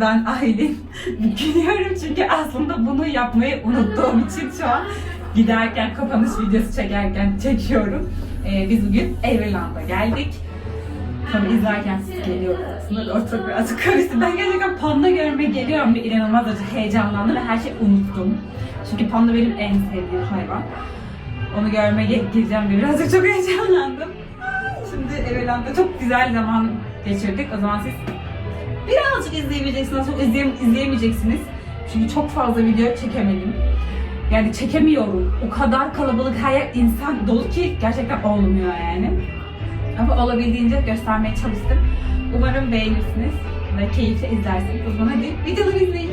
Ben Aylin. Gülüyorum çünkü aslında bunu yapmayı unuttuğum için şu an giderken kapanış videosu çekerken çekiyorum. Ee, biz bugün Everland'a geldik. Tabii izlerken siz geliyorsunuz aslında ortalık birazcık karıştı. Ben gerçekten panda görmeye geliyorum bir inanılmaz acı heyecanlandım ve her şeyi unuttum. Çünkü panda benim en sevdiğim hayvan. Onu görmeye gideceğim diye birazcık çok heyecanlandım. Şimdi Everland'da çok güzel zaman geçirdik. O zaman siz birazcık izleyebileceksiniz, çok izleyem- izleyemeyeceksiniz. Çünkü çok fazla video çekemedim. Yani çekemiyorum. O kadar kalabalık her yer insan dolu ki gerçekten olmuyor yani. Ama olabildiğince göstermeye çalıştım. Umarım beğenirsiniz ve keyifle izlersiniz. O zaman hadi videoları izleyin.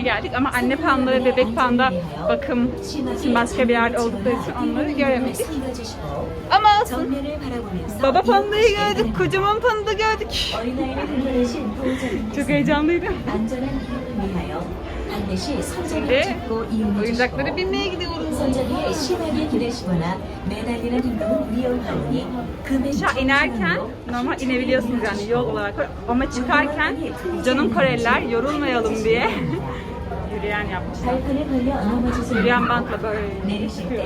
yerine geldik ama anne panda ve bebek panda bakım için başka bir yerde oldukları için onları göremedik. Ama olsun. Baba pandayı gördük, kocaman panda gördük. Çok heyecanlıydım. Şimdi oyuncaklara binmeye gidiyoruz. Aşağı inerken normal inebiliyorsunuz yani yol olarak ama çıkarken canım Koreliler yorulmayalım diye yürüyen yapmışlar. Yürüyen bantla böyle çıkıyor.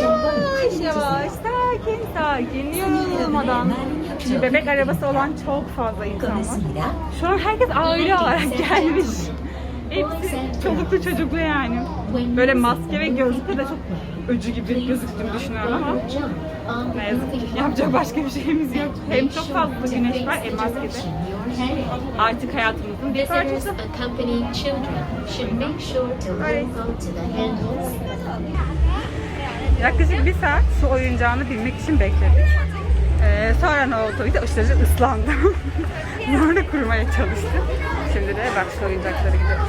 Yavaş yavaş, sakin sakin, yorulmadan. Şimdi bebek arabası olan çok fazla insan var. Şu an herkes aile olarak gelmiş. Hepsi çoluklu çocuklu yani. Böyle maske ve gözlükle de çok öcü gibi gözüktüğünü düşünüyorum ama ne yazık ki yapacak başka bir şeyimiz yok. Hem çok fazla güneş var hem maskede. Artık hayatımızın bir parçası. handles Yaklaşık bir saat su oyuncağını binmek için bekledik. Ee, sonra ne oldu? Bir de aşırı ıslandım. Sonra kurumaya çalıştım. Şimdi de bak şu oyuncaklara gidiyoruz.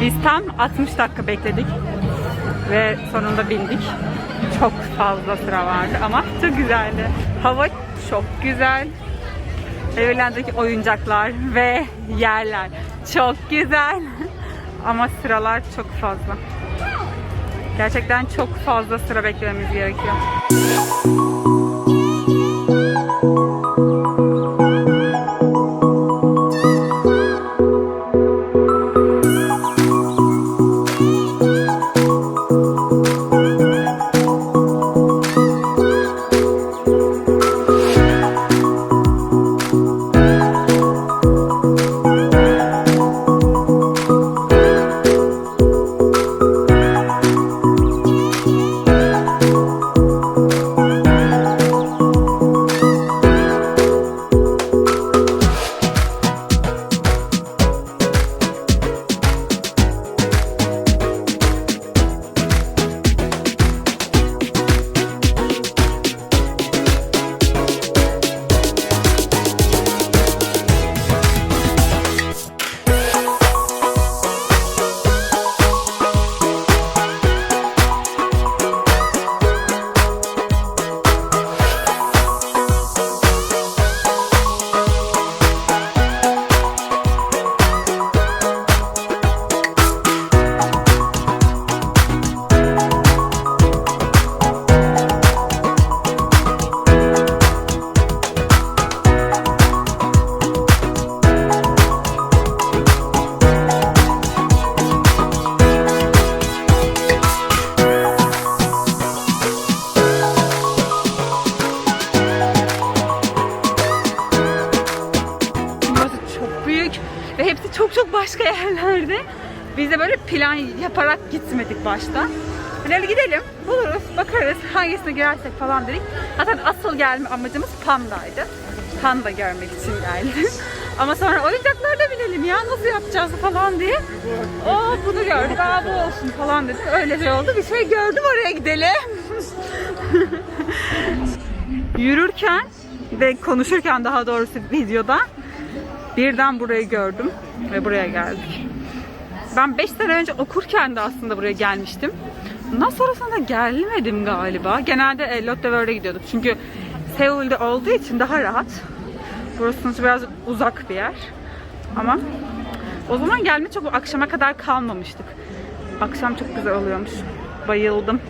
Biz tam 60 dakika bekledik ve sonunda bindik. Çok fazla sıra vardı ama çok güzeldi. Hava çok güzel. Evlendeki oyuncaklar ve yerler çok güzel. Ama sıralar çok fazla. Gerçekten çok fazla sıra beklememiz gerekiyor. Yaparak gitmedik başta. Hani öyle gidelim, buluruz, bakarız hangisine girersek falan dedik. Zaten asıl gelme amacımız Panda'ydı. Panda görmek için geldik. Ama sonra oyuncaklarda binelim ya nasıl yapacağız falan diye. Aa bunu gördük, aa bu olsun falan dedik. Öylece oldu. Bir şey gördüm oraya gidelim. Yürürken ve konuşurken daha doğrusu videoda birden burayı gördüm ve buraya geldik. Ben 5 sene önce okurken de aslında buraya gelmiştim. Ondan sonrasında gelmedim galiba. Genelde e, Lotte gidiyorduk. Çünkü Seul'de olduğu için daha rahat. Burası biraz uzak bir yer. Ama o zaman gelme çok akşama kadar kalmamıştık. Akşam çok güzel oluyormuş. Bayıldım.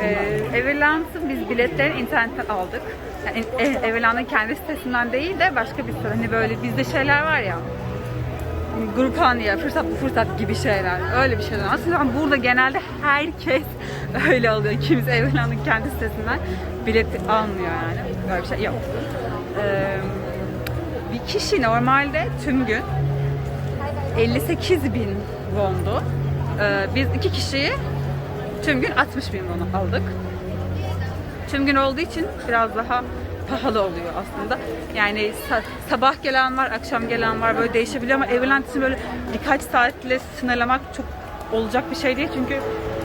Ee, Everland'ın biz biletlerini internetten aldık. Yani e- Everland'ın kendi sitesinden değil de başka bir site. Hani böyle bizde şeyler var ya. Grupaniye, fırsat bu fırsat gibi şeyler. Öyle bir şeyler. Aslında burada genelde herkes öyle alıyor. Kimse Everland'ın kendi sitesinden bilet almıyor yani. Böyle bir şey yok. Ee, bir kişi normalde tüm gün 58 bin wondu. Ee, biz iki kişiyi tüm gün 60 bin won aldık. Tüm gün olduğu için biraz daha pahalı oluyor aslında. Yani sa- sabah gelen var, akşam gelen var böyle değişebiliyor ama Everland için böyle birkaç saatle sınırlamak çok olacak bir şey değil çünkü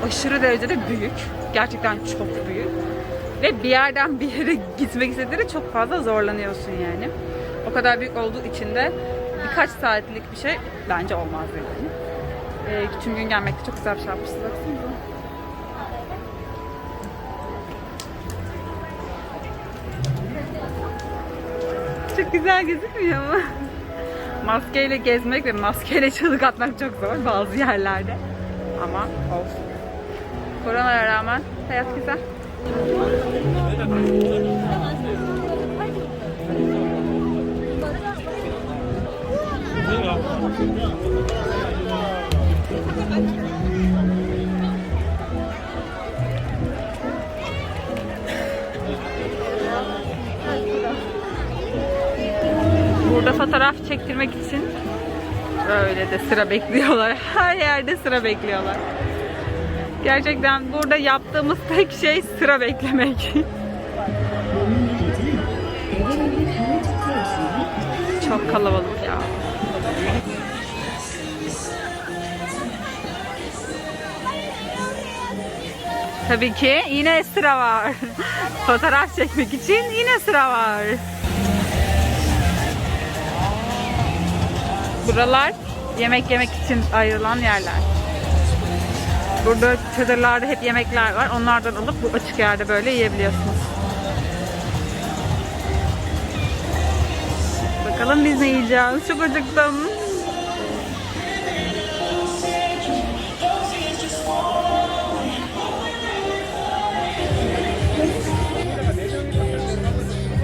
aşırı derecede büyük. Gerçekten çok büyük. Ve bir yerden bir yere gitmek istediğinde çok fazla zorlanıyorsun yani. O kadar büyük olduğu için de birkaç saatlik bir şey bence olmaz yani. Ee, tüm gün gelmekte çok güzel bir şey yapmışsınız. Baksanıza. Çok güzel gözükmüyor mu? Maskeyle gezmek ve maskeyle çığlık atmak çok zor bazı yerlerde. Ama olsun. Koronaya rağmen hayat güzel. Yerde sıra bekliyorlar. Her yerde sıra bekliyorlar. Gerçekten burada yaptığımız tek şey sıra beklemek. Çok kalabalık ya. Tabii ki yine sıra var. Fotoğraf çekmek için yine sıra var. Buralar yemek yemek için ayrılan yerler. Burada çadırlarda hep yemekler var. Onlardan alıp bu açık yerde böyle yiyebiliyorsunuz. Bakalım biz ne yiyeceğiz. Çok acıktım.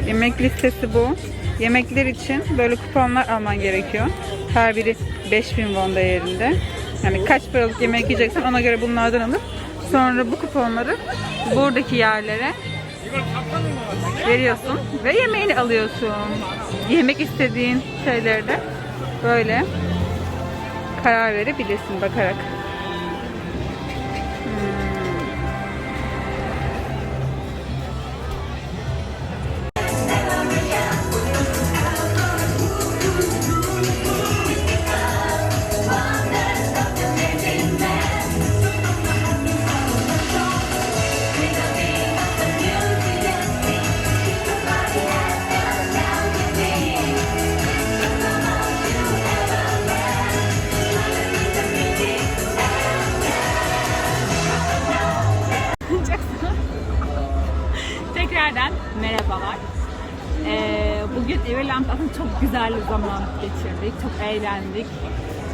Yemek listesi bu. Yemekler için böyle kuponlar alman gerekiyor. Her biri 5000 won değerinde. Yani kaç paralık yemek yiyeceksen ona göre bunlardan alıp sonra bu kuponları buradaki yerlere veriyorsun ve yemeğini alıyorsun. Yemek istediğin şeyleri de böyle karar verebilirsin bakarak. Tekrardan merhabalar. Ee, bugün Everland aslında çok güzel bir zaman geçirdik. Çok eğlendik.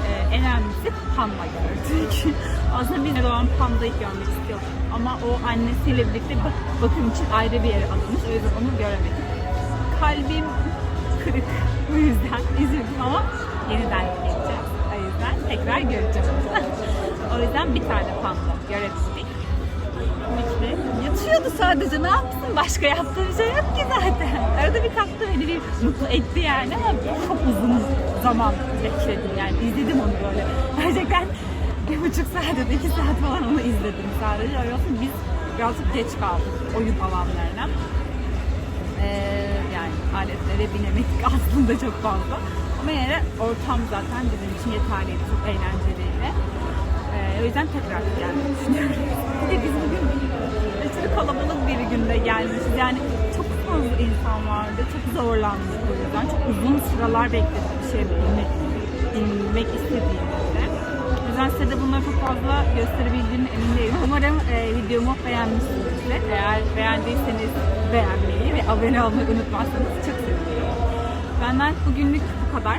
Ee, en önemlisi panda gördük. aslında biz doğan pandayı görmek istiyorduk. Ama o annesiyle birlikte bak- bakım için ayrı bir yere alınmış. O yüzden onu göremedik. Kalbim kırık. Bu yüzden üzüldüm ama yeniden geleceğim. O yüzden tekrar göreceğim. o yüzden bir tane panda görebildik. İşte yatıyordu sadece ne yapsın başka yaptığı bir şey yok ki zaten. Arada bir kalktı beni bir mutlu etti yani ama çok uzun zaman bekledim yani izledim onu böyle. Gerçekten bir buçuk saat ya iki saat falan onu izledim sadece. Öyle olsun biz birazcık geç kaldık oyun alanlarına. Ee, yani aletlere binemedik aslında çok fazla. Ama yine ortam zaten bizim için yeterliydi. Çok eğlenceliydi. O yüzden tekrar gelmeyi düşünüyorum. Bir de biz bugün aşırı kalabalık bir günde gelmişiz. Yani çok fazla insan vardı. Çok zorlandık o yüzden. Çok uzun sıralar bekledik bir şey bilmek, bilmek istediğimizde. O yüzden size de bunları çok fazla gösterebildiğime emin değilim. Umarım e, videomu beğenmişsinizdir. Eğer beğendiyseniz beğenmeyi ve abone olmayı unutmazsanız çok sevinirim. Benden bugünlük bu kadar.